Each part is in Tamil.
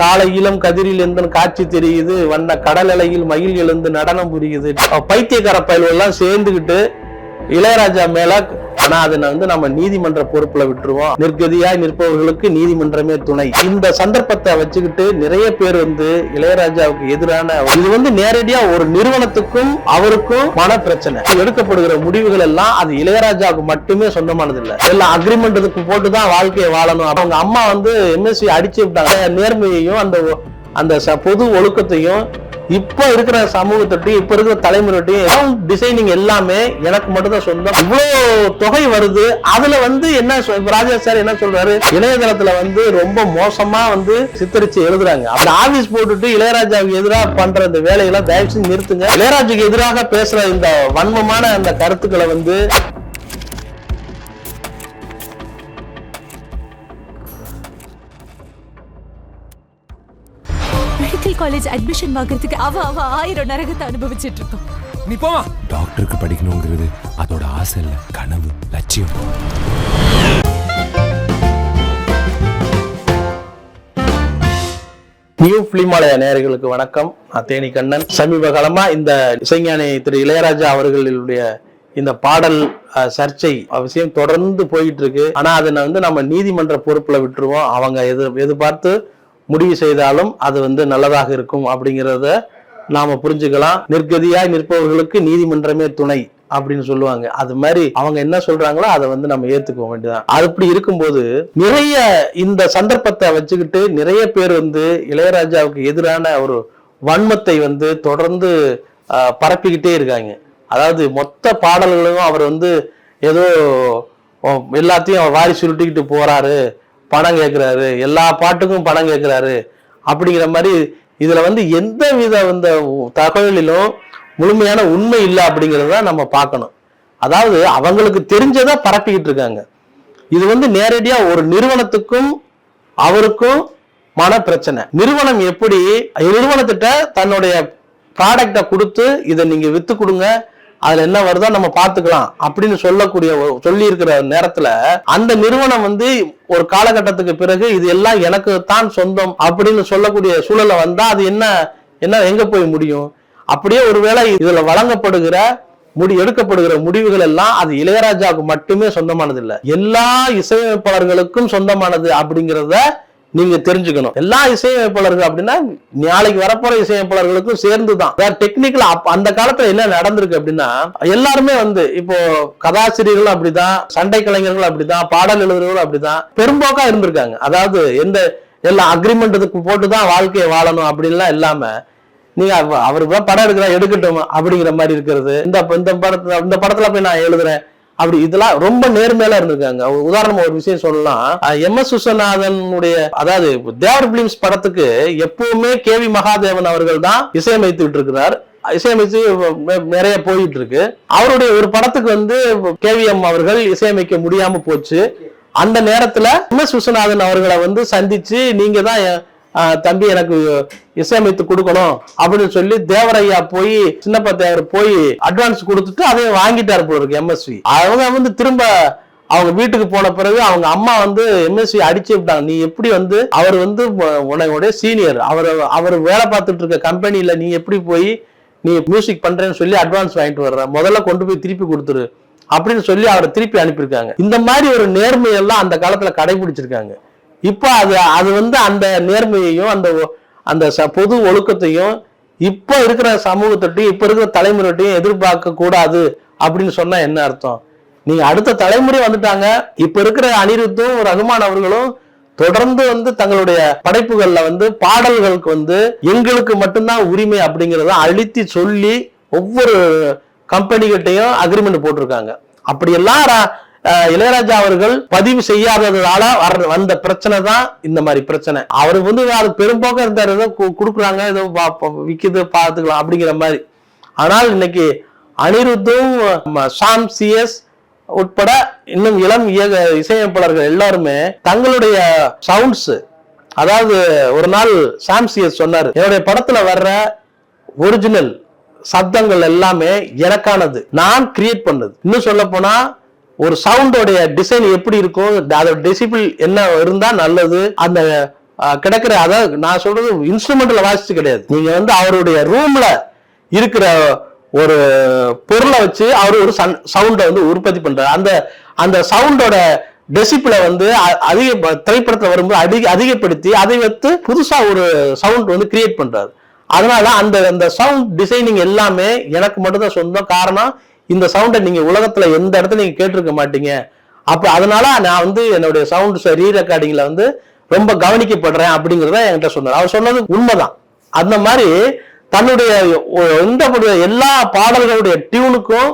காலை இளம் கதிரில் எந்த காட்சி தெரியுது? வண்ண கடல் அலையில் மயில் எழுந்து நடனம் புரியுது. பைத்தியக்கார பயல்கள் எல்லாம் சேர்ந்துகிட்டு இளையராஜா மேல ஆனா அதை வந்து நம்ம நீதிமன்ற பொறுப்புல விட்டுருவோம். நிர்கதியாய் நிற்பவர்களுக்கு நீதிமன்றமே துணை. இந்த சந்தர்ப்பத்தை வச்சுக்கிட்டு நிறைய பேர் வந்து இளையராஜாவுக்கு எதிரான இது வந்து நேரடியா ஒரு நிறுவனத்துக்கும் அவருக்கும் மன பிரச்சனை. எடுக்கப்படுகிற முடிவுகள் எல்லாம் அது இளையராஜாவுக்கு மட்டுமே சொந்தமானது இல்ல எல்லாம் அக்ரிமெண்ட்டுக்கு போட்டுதான் வாழ்க்கையை வாழணும். அவங்க அம்மா வந்து எம்எஸ்சி அடிச்சு விட்டாங்க. நேர்மையையும் அந்த அந்த ச- பொது ஒழுக்கத்தையும் இப்போ இருக்கிற சமூகத்தொட்டையும் இப்போ இருக்கிற தலைமுறைட்டையும் டிசைனிங் எல்லாமே எனக்கு மட்டும்தான் சொந்தம். இவ்வளோ தொகை வருது. அதுல வந்து என்ன ராஜா சார் என்ன சொல்றாரு? இணையதளத்துல வந்து ரொம்ப மோசமா வந்து சித்தரிச்சு எழுதுறாங்க. அந்த ஆபீஸ் போட்டுட்டு இளையராஜாவுக்கு எதிராக பண்ற இந்த வேலையெல்லாம் தயவு செஞ்சு நிறுத்துங்க. இளையராஜுக்கு எதிராக பேசுற இந்த வன்மமான அந்த கருத்துக்களை வந்து மெடிக்கல் காலேஜ் அட்மிஷன் வாங்குறதுக்கு அவ அவ ஆயிரம் நரகத்தை அனுபவிச்சிட்டு இருக்கோம் நீ போமா டாக்டருக்கு படிக்கணுங்கிறது அதோட ஆசை இல்ல கனவு லட்சியம். நியூ பிலிமாலய நேயர்களுக்கு வணக்கம். நான் தேனி கண்ணன். சமீப காலமா இந்த இசைஞானி திரு இளையராஜா அவர்களுடைய இந்த பாடல் சர்ச்சை விஷயம் தொடர்ந்து போயிட்டு இருக்கு. ஆனா அதை வந்து நம்ம நீதிமன்ற பொறுப்புல விட்டுருவோம். அவங்க எது எதிர்பார்த்து முடிவு செய்தாலும் அது வந்து நல்லதாக இருக்கும் அப்படிங்கிறத நாம புரிஞ்சுக்கலாம். நிர்கதியாய் நிற்பவர்களுக்கு நீதிமன்றமே துணை அப்படின்னு சொல்லுவாங்க. அது மாதிரி அவங்க என்ன சொல்றாங்களோ அதை வந்து நம்ம ஏத்துக்க வேண்டியதான் அது அப்படி இருக்கும்போது நிறைய இந்த சந்தர்ப்பத்தை வச்சுக்கிட்டு நிறைய பேர் வந்து இளையராஜாவுக்கு எதிரான ஒரு வன்மத்தை வந்து தொடர்ந்து பரப்பிக்கிட்டே இருக்காங்க. அதாவது மொத்த பாடல்களும் அவர் வந்து ஏதோ எல்லாத்தையும் அவர் வாரி சுருட்டிக்கிட்டு போறாரு. பணம் கேட்குறாரு எல்லா பாட்டுக்கும் பணம் கேட்குறாரு அப்படிங்கிற மாதிரி இதில் வந்து எந்த வித இந்த தகவலிலும் முழுமையான உண்மை இல்லை அப்படிங்கிறத நம்ம பார்க்கணும். அதாவது அவங்களுக்கு தெரிஞ்சதை பரப்பிக்கிட்டு இருக்காங்க. இது வந்து நேரடியாக ஒரு நிறுவனத்துக்கும் அவருக்கும் மன பிரச்சனை. நிறுவனம் எப்படி நிறுவனத்திட்ட தன்னுடைய ப்ராடக்டை கொடுத்து இதை நீங்கள் விற்று கொடுங்க அதுல என்ன வருதோ நம்ம பார்த்துக்கலாம் அப்படின்னு சொல்லக்கூடிய சொல்லி இருக்கிற நேரத்துல அந்த நிறுவனம் வந்து ஒரு காலகட்டத்துக்கு பிறகு இது எல்லாம் எனக்கு தான் சொந்தம் அப்படின்னு சொல்லக்கூடிய சூழலை வந்தா அது என்ன என்ன எங்க போய் முடியும்? அப்படியே ஒருவேளை இதுல வழங்கப்படுகிற முடி எடுக்கப்படுகிற முடிவுகள் எல்லாம் அது இளையராஜாவுக்கு மட்டுமே சொந்தமானது இல்லை எல்லா இசையமைப்பாளர்களுக்கும் சொந்தமானது அப்படிங்கிறத நீங்க தெரிஞ்சுக்கணும். எல்லா இசையமைப்பாளர்கள் அப்படின்னா நாளைக்கு வரப்போற இசையமைப்பாளர்களுக்கும் சேர்ந்து தான் டெக்னிக்கல் அந்த காலத்துல என்ன நடந்திருக்கு அப்படின்னா எல்லாருமே வந்து இப்போ கதாசிரியர்களும் அப்படிதான் சண்டை கலைஞர்களும் அப்படிதான் பாடல் எழுதுறவர்களும் அப்படிதான் பெரும்போக்கா இருந்திருக்காங்க. அதாவது எந்த எல்லா அக்ரிமெண்ட்டுக்கு போட்டுதான் வாழ்க்கையை வாழணும் அப்படின்லாம் இல்லாம நீங்க அவ- அவருக்கு தான் படம் எடுக்கிறா எடுக்கட்டும் அப்படிங்கிற மாதிரி இருக்கிறது. இந்த இந்த படத்துல இந்த படத்துல போய் நான் எழுதுறேன். அப்படி இதெல்லாம் ரொம்ப நேர்மையில இருந்திருக்காங்க. ஒரு உதாரணமா ஒரு விஷயம் சொல்லலாம் எம். எஸ். விஸ்வநாதனுடைய அதாவது தேவர் பிலிம்ஸ் படத்துக்கு எப்பவுமே கே. வி. மகாதேவன் அவர்கள் தான் இசையமைத்து விட்டு இசையமைச்சு நிறைய போயிட்டு இருக்கு அவருடைய ஒரு படத்துக்கு வந்து கேவிஎம் அவர்கள் இசையமைக்க முடியாம போச்சு. அந்த நேரத்துல எம். எஸ். விஸ்வநாதன் அவர்களை வந்து சந்திச்சு நீங்க தான் தம்பி எனக்கு இசையமைத்து கொடுக்கணும் அப்படின்னு சொல்லி தேவரையா போய் சின்னப்ப தேவர் போய் அட்வான்ஸ் கொடுத்துட்டு அதையும் வாங்கிட்டாரு போல இருக்கு எம்எஸ்வி அவங்க வந்து திரும்ப அவங்க வீட்டுக்கு போன பிறகு அவங்க அம்மா வந்து எம்எஸ்வி அடிச்சு விட்டாங்க. நீ எப்படி வந்து அவர் வந்து உ- சீனியர் அவர் அவர் வேலை பார்த்துட்டு இருக்க கம்பெனியில நீ எப்படி போய் நீ மியூசிக் பண்றேன்னு சொல்லி அட்வான்ஸ் வாங்கிட்டு வர்ற முதல்ல கொண்டு போய் திருப்பி கொடுத்துரு அப்படின்னு சொல்லி அவரை திருப்பி அனுப்பியிருக்காங்க. இந்த மாதிரி ஒரு நேர்மையெல்லாம் அந்த காலத்துல கடைபிடிச்சிருக்காங்க. இப்போ அது அது வந்து அந்த நேர்மையையும் அந்த ஒ- அந்த ச- பொது ஒழுக்கத்தையும் இப்போ இருக்கிற சமூகத்திட்டையும் இப்போ இருக்கிற தலைமுறையிட்டையும் எதிர்பார்க்க கூடாது அப்படின்னு சொன்னா என்ன அர்த்தம்? நீங்க அடுத்த தலைமுறை வந்துட்டாங்க இப்ப இருக்கிற அனிருத்தும் ரகுமான் அவர்களும் தொடர்ந்து வந்து தங்களுடைய படைப்புகள்ல வந்து பாடல்களுக்கு வந்து எங்களுக்கு மட்டும்தான் உரிமை அப்படிங்கிறத அழுத்தி சொல்லி ஒவ்வொரு கம்பெனிகிட்டையும் அக்ரிமெண்ட் போட்டிருக்காங்க. அப்படியெல்லாம் ரா- இளையராஜா அவர்கள் பதிவு செய்யாததுனால வந்த பிரச்சனை தான் இந்த மாதிரி பிரச்சனை. அவர் வந்து அது பெரும்போக்க இருந்தார். ஏதோ கு- கொடுக்குறாங்க. ஏதோ விற்கிது பார்த்துக்கலாம் அப்படிங்கிற மாதிரி. ஆனால் இன்னைக்கு அனிருத்தும் சாம் சிஎஸ் உட்பட இன்னும் இளம் இயக இசையமைப்பாளர்கள் எல்லாருமே தங்களுடைய சவுண்ட்ஸ் அதாவது ஒரு நாள் சாம் சிஎஸ் சொன்னார் என்னுடைய படத்துல வர்ற ஒரிஜினல் சப்தங்கள் எல்லாமே எனக்கானது. நான் கிரியேட் பண்ணது. இன்னும் சொல்ல போனா ஒரு சவுண்டோடைய டிசைன் எப்படி இருக்கும் அதோட டெசிபிள் என்ன இருந்தா நல்லது. அந்த கிடைக்கிற அதாவது நான் சொல்றது இன்ஸ்ட்ருமெண்ட்ல வாசிச்சு கிடையாது. நீங்க வந்து அவருடைய ரூம்ல இருக்கிற ஒரு பொருளை வச்சு அவர் ஒரு சவுண்டை வந்து உற்பத்தி பண்றாரு. அந்த அந்த சவுண்டோட டெசிப்பிளை வந்து அ- அதிக ப- வரும்போது அதிக அதிகப்படுத்தி அதை வைத்து புதுசா ஒரு சவுண்ட் வந்து கிரியேட் பண்றாரு. அதனால அந்த அந்த சவுண்ட் டிசைனிங் எல்லாமே எனக்கு மட்டும்தான் சொந்தம். காரணம் இந்த சவுண்டை நீங்க உலகத்துல எந்த இடத்துல நீங்க கேட்டிருக்க மாட்டீங்க. அப்ப அதனால நான் வந்து என்னுடைய சவுண்ட் ரீ ரெக்கார்டிங்ல வந்து ரொம்ப கவனிக்கப்படுறேன் அப்படிங்கிறத என்கிட்ட சொன்னார். அவர் சொன்னது உண்மைதான். அந்த மாதிரி தன்னுடைய எந்த எல்லா பாடல்களுடைய டியூனுக்கும்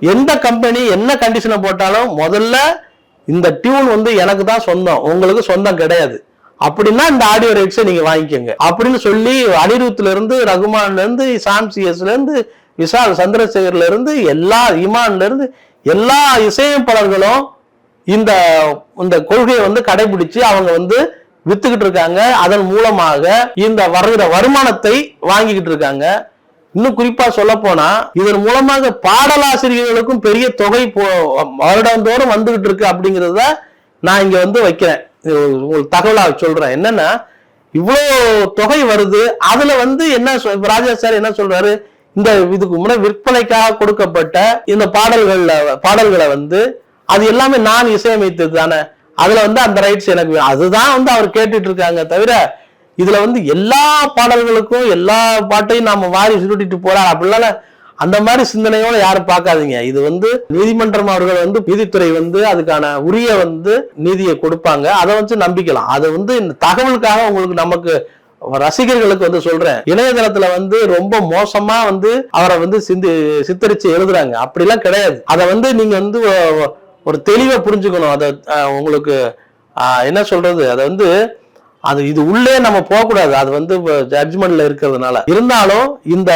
எந்த கம்பெனி என்ன கண்டிஷனை போட்டாலும் முதல்ல இந்த டியூன் வந்து எனக்கு தான் சொந்தம். உங்களுக்கு சொந்தம் கிடையாது. அப்படின்னா இந்த ஆடியோ ரைட்ஸை நீங்க வாங்கிக்கோங்க. அப்படின்னு சொல்லி அனிருத்ல இருந்து ரகுமான்ல இருந்து சாம் சிஎஸ்ல இருந்து விஷால் சந்திரசேகர்ல இருந்து எல்லா இமான்ல இருந்து எல்லா இசையமைப்பாளர்களும் இந்த இந்த கொள்கையை வந்து கடைபிடிச்சு அவங்க வந்து வித்துக்கிட்டு இருக்காங்க. அதன் மூலமாக இந்த வருகிற வருமானத்தை வாங்கிக்கிட்டு இருக்காங்க. இன்னும் குறிப்பா சொல்ல போனா இதன் மூலமாக பாடலாசிரியர்களுக்கும் பெரிய தொகை போ- வருடந்தோறும் வந்துகிட்டு இருக்கு அப்படிங்கிறத நான் இங்க வந்து வைக்கிறேன். உங்களுக்கு தகவலா சொல்றேன். என்னன்னா இவ்வளோ தொகை வருது. அதுல வந்து என்ன ராஜா சார் என்ன சொல்றாரு? இந்த இதுக்கு முன்னாடி விற்பனைக்காக கொடுக்கப்பட்ட இந்த பாடல்கள்ல பாடல்களை வந்து அது எல்லாமே நான் இசையமைத்தது தானே அதுல வந்து அந்த ரைட்ஸ் எனக்கு வேணும். அதுதான் வந்து அவர் கேட்டுட்டு இருக்காங்க தவிர இதுல வந்து எல்லா பாடல்களுக்கும் எல்லா பாட்டையும் நாம வாரி சுருட்டிட்டு போறாரு. அப்படிலாம் அந்த மாதிரி சிந்தனையோட யாரும் பார்க்காதீங்க. இது வந்து நீதிமன்றம் அவர்கள் வந்து நீதித்துறை வந்து அதுக்கான உரிய வந்து நீதியை கொடுப்பாங்க. அதை வச்சு நம்பிக்கலாம். அதை வந்து இந்த தகவலுக்காக உங்களுக்கு நமக்கு ரசிகர்களுக்கு வந்து சொல்றேன். இணையதளத்துல வந்து ரொம்ப மோசமா வந்து அவரை வந்து சிந்தி சித்தரிச்சு எழுதுறாங்க. அப்படிலாம் கிடையாது. அதை வந்து நீங்க வந்து ஒரு தெளிவா புரிஞ்சுக்கணும். அதை உங்களுக்கு என்ன சொல்றது? அதை வந்து அது இது உள்ளே நம்ம போகக்கூடாது. அது வந்து ஜட்ஜ்மெண்ட்ல இருக்கிறதுனால. இருந்தாலும் இந்த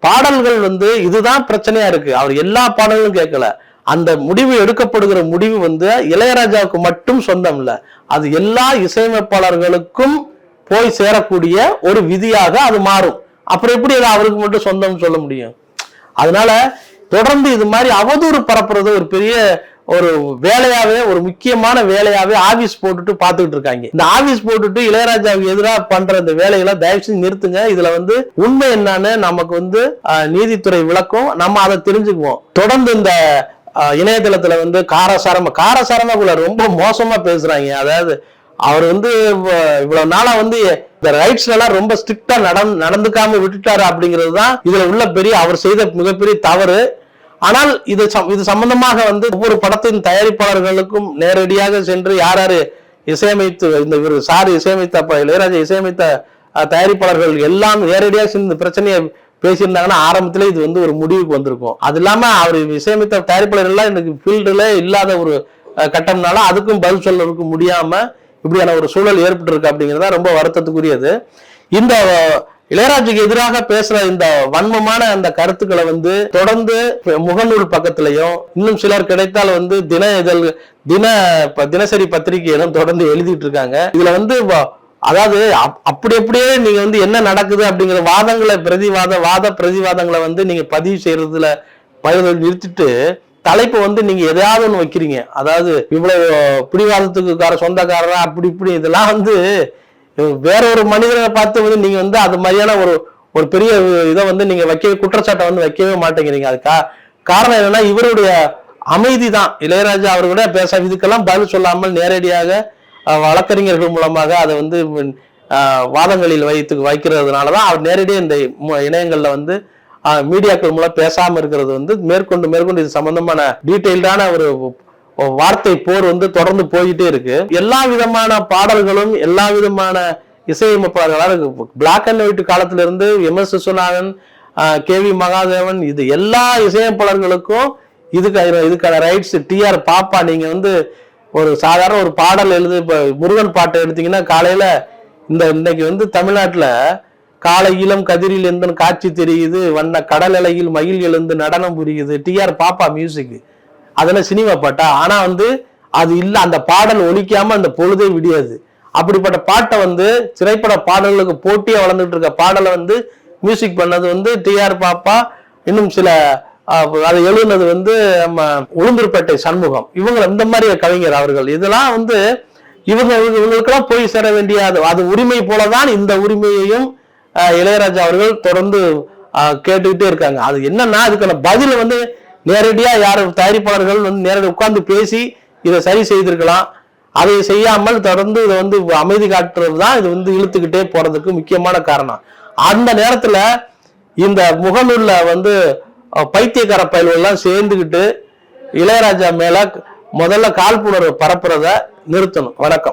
பாடல்கள் வந்து இதுதான் பிரச்சனையா இருக்கு. அவர் எல்லா பாடல்களும் கேட்கல. அந்த முடிவு எடுக்கப்படுகிற முடிவு வந்து இளையராஜாவுக்கு மட்டும் சொந்தம் இல்லை. அது எல்லா இசையமைப்பாளர்களுக்கும் போய் சேரக்கூடிய ஒரு விதியாக அது மாறும். அப்புறம் எப்படி அது அவருக்கு மட்டும் சொந்தம்னு சொல்ல முடியும்? அதனால தொடர்ந்து இது மாதிரி அவதூறு பரப்புறது ஒரு பெரிய ஒரு வேலையாவே ஒரு முக்கியமான வேலையாவே ஆபீஸ் போட்டுட்டு பார்த்துக்கிட்டு இருக்காங்க. இந்த ஆபீஸ் போட்டுட்டு இளையராஜாவுக்கு எதிராக பண்ற இந்த வேலைகளை தயவு செஞ்சு நிறுத்துங்க. இதுல வந்து உண்மை என்னன்னு நமக்கு வந்து நீதித்துறை விளக்கும். நம்ம அதை தெரிஞ்சுக்குவோம். தொடர்ந்து இந்த இணையதளத்துல வந்து காரசாரமா காரசாரமா கூட ரொம்ப மோசமா பேசுறாங்க. அதாவது அவர் வந்து இவ்வளவு நாளா வந்து இந்த ரைட்ஸ் எல்லாம் ரொம்ப ஸ்ட்ரிக்டா நடந் நடந்துக்காம விட்டுட்டாரு அப்படிங்கிறது தான் இதுல உள்ள பெரிய அவர் செய்த மிகப்பெரிய தவறு. ஆனால் இது சம்- இது சம்பந்தமாக வந்து ஒவ்வொரு படத்தின் தயாரிப்பாளர்களுக்கும் நேரடியாக சென்று யார் யாரு இசையமைத்து இந்த இவர் சார் இசையமைத்த இளையராஜா இசையமைத்த தயாரிப்பாளர்கள் எல்லாம் நேரடியாக சென்று இந்த பிரச்சனையை பேசியிருந்தாங்கன்னா ஆரம்பத்துல இது வந்து ஒரு முடிவுக்கு வந்திருக்கும். அது இல்லாம அவர் இசையமைத்த தயாரிப்பாளர்கள்லாம் எனக்கு ஃபீல்டுல இல்லாத ஒரு கட்டம்னால அதுக்கும் பதில் சொல்ல முடியாம இப்படியான ஒரு சூழல் ஏற்பட்டிருக்கு அப்படிங்கிறது ரொம்ப வருத்தத்துக்குரியது. இந்த இளையராஜுக்கு எதிராக பேசுற இந்த வன்மமான அந்த கருத்துக்களை வந்து தொடர்ந்து முகநூல் பக்கத்திலையும் இன்னும் சிலர் கிடைத்தால் வந்து தின இதழ் தின ப- தினசரி பத்திரிகையிலும் தொடர்ந்து எழுதிட்டு இருக்காங்க. இதுல வந்து வ- அதாவது அப்- அப்படி அப்படியே நீங்க வந்து என்ன நடக்குது அப்படிங்கிற வாதங்களை பிரதிவாத வாத பிரதிவாதங்களை வந்து நீங்க பதிவு செய்யறதுல பதிவு நிறுத்திட்டு தலைப்பு வந்து நீங்க எதையாவது ஒன்று வைக்கிறீங்க. அதாவது இவ்வளவு பிடிவாதத்துக்குக்கார சொந்தக்காரரா அப்படி இப்படி இதெல்லாம் வந்து வேற ஒரு மனிதரை பார்த்து வந்து நீங்க வந்து அது மாதிரியான ஒரு ஒரு பெரிய இதை வந்து நீங்க வைக்க குற்றச்சாட்டை வந்து வைக்கவே மாட்டேங்கிறீங்க. அது கா காரணம் என்னன்னா இவருடைய அமைதி தான். இளையராஜா அவர்களோட பேச இதுக்கெல்லாம் பதில் சொல்லாமல் நேரடியாக வழக்கறிஞர்கள் மூலமாக அதை வந்து வாதங்களில் வைத்து வைக்கிறதுனால தான் அவர் நேரடியாக இந்த மு- வந்து மீடியாக்கள் மூலம் பேசாம இருக்கிறது வந்து மேற்கொண்டு மேற்கொண்டு இது சம்பந்தமான டீட்டெயில்டான ஒரு வார்த்தை போர் வந்து தொடர்ந்து போயிட்டே இருக்கு. எல்லா விதமான பாடல்களும் எல்லா விதமான இசையமைப்பாளர்களாக பிளாக் அண்ட் ஒயிட் காலத்திலிருந்து M S Viswanathan K V Mahadevan இது எல்லா இசையமைப்பாளர்களுக்கும் இதுக்கு இதுக்கான ரைட்ஸ் டிஆர் பாப்பா நீங்க வந்து ஒரு சாதாரண ஒரு பாடல் எழுது இப்போ முருகன் பாட்டை எடுத்தீங்கன்னா காலையில இந்த இன்னைக்கு வந்து தமிழ்நாட்டில் காலை இளம் கதிரில் எந்த காட்சி தெரியுது? வண்ண கடல் அலையில் மயில் எழுந்து நடனம் புரியுது. டிஆர் பாப்பா மியூசிக் அதெல்லாம் சினிமா பாட்டா? ஆனா வந்து அது இல்ல அந்த பாடல் ஒழிக்காம அந்த பொழுதே விடியாது. அப்படிப்பட்ட பாட்டை வந்து திரைப்பட பாடல்களுக்கு போட்டியா வளர்ந்துட்டு இருக்க பாடலை வந்து மியூசிக் பண்ணது வந்து டிஆர் பாப்பா இன்னும் சில அதை எழுதுனது வந்து நம்ம உளுந்தூர்பேட்டை சண்முகம். இவங்க இந்த மாதிரி கவிஞர் அவர்கள். இதெல்லாம் வந்து இவங்க இவங்க- இவங்களுக்கெல்லாம் போய் சேர வேண்டிய அது உரிமை போலதான் இந்த உரிமையையும் இளையராஜா அவர்கள் தொடர்ந்து கேட்டுக்கிட்டே இருக்காங்க. அது என்னன்னா அதுக்கான பதில வந்து நேரடியா யார் தயாரிப்பாளர்கள் வந்து நேரடி உட்கார்ந்து பேசி இதை சரி செய்திருக்கலாம். அதை செய்யாமல் தொடர்ந்து இதை வந்து அமைதி காட்டுறது தான் இது வந்து இழுத்துக்கிட்டே போறதுக்கு முக்கியமான காரணம். அந்த நேரத்துல இந்த முகநூல்ல வந்து பைத்தியக்கார பயல்கள்லாம் சேர்ந்துக்கிட்டு இளையராஜா மேல முதல்ல காழ்ப்புணர்வு பரப்புறத நிறுத்தணும். வணக்கம்.